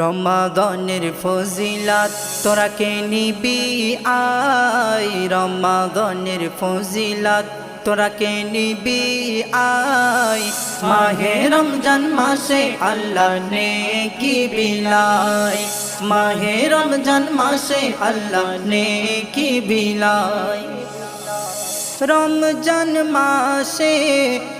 রমাগনের ফজিলাত, তোরা কে নিবি? আই রমাগনের ফজিলাত, তোরা কে নিবি? আই মাহে রমজান মাসে আল্লাহ নে কি বিলাই মাহে রমজান মাসে আল্লাহ নে কি বিলাই রমজান মাসে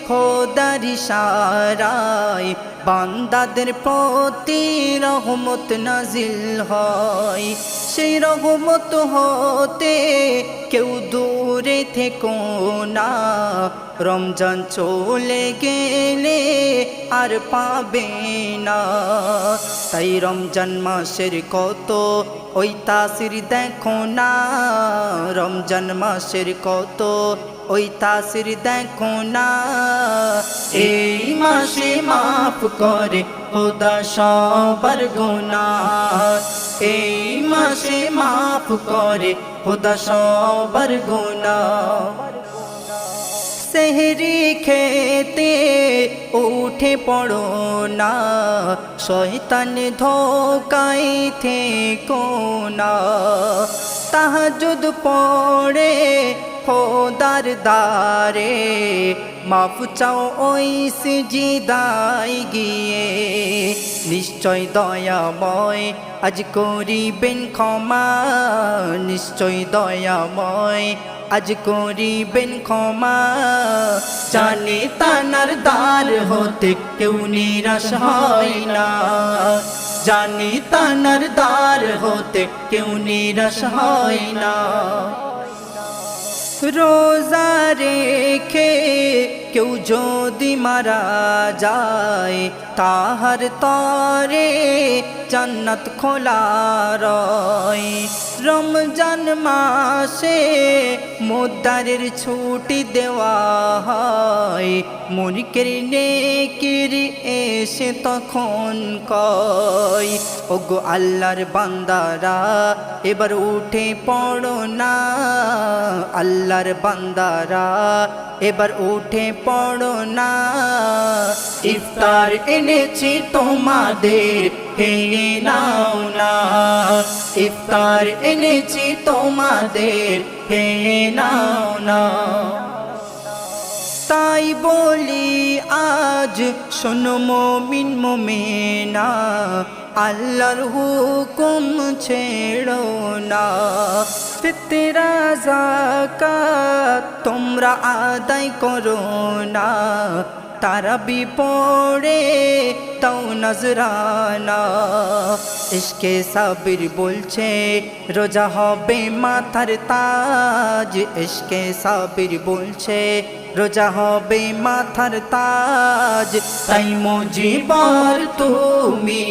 খোদার সারায় বান্দাদের প্রতি রহমত নাজিল হয় সেই রহমত হতে কেউ দূরে থেকো না রমজান চলে গেলে আর পাবে না। তাই রমজান মাসের কত ওই তাসির দেখো না। রমজান মাসের কত ওই তাসির দেখো না। এই মাসে মাফ করে খোদা সবার গুনা এই মাসে মাফ করে খোদা সবার গুনা সেহরি খেতে উঠে পড়ো না শয়তান ধোকাই থেকো না। তাহাজুদ পড়ে খোদার দারে মাফ চাও ওই সিজিদাই গিয়ে। নিশ্চয় দয়াময় আজ করিবেন ক্ষমা। নিশ্চয় দয়াময় আজ করিবেন ক্ষমা। জানে তানার দ্বার হতে কেউ নিরাশ হয় না। জানি তানার দ্বার হতে কেউ নিরাশ হয় না। রোজা রেখে কেউ যদি মারা যায়, তাহার তরে জান্নাত খোলা রয়। রমজান মাসে মোদ্দারের ছুটি দেওয়া হয়। মুনিকের নেকির এসে তখন কয়, ওগো আল্লাহর বান্দারা, এবার উঠে পড়ো না। আল্লাহর বান্দারা, এবার উঠে পড়ো না। ইফতার এনেছি তোমাদের, ভেঙে নাও না। ইফতার এনেছি তোমাদের, ভেঙে নাও না। তাই বলি আজ শোনো মমিন মোমেনা, আল্লাহর হুকুম ছেড়ো না। ফিতরা জাকাত তোমরা আদায় করো না তারা বিপড়ে তাও নজরানা ইশকে সাবির বলছে রোজা হবে মাথার তাজ ইশকে সাবির বলছে রোজা হবে মাথার তাজ। তাই মজিবার তুমি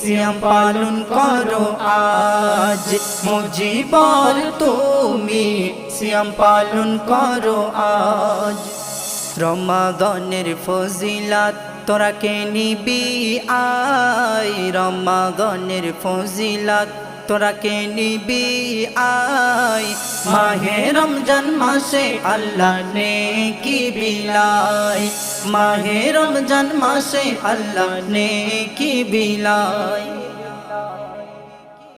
সিয়াম পালন করো আজ। মজিবার তুমি সিয়াম পালন করো আজ। রমাগনের ফজিলাত তোরা কে নিবি আই রমাগনের ফজিলাত তোরা কে নিবি আই মাহে রমজান মাসে আল্লাহ নে কি বিলাই মাহে রমজান মাসে আল্লাহ নে কি বিলাই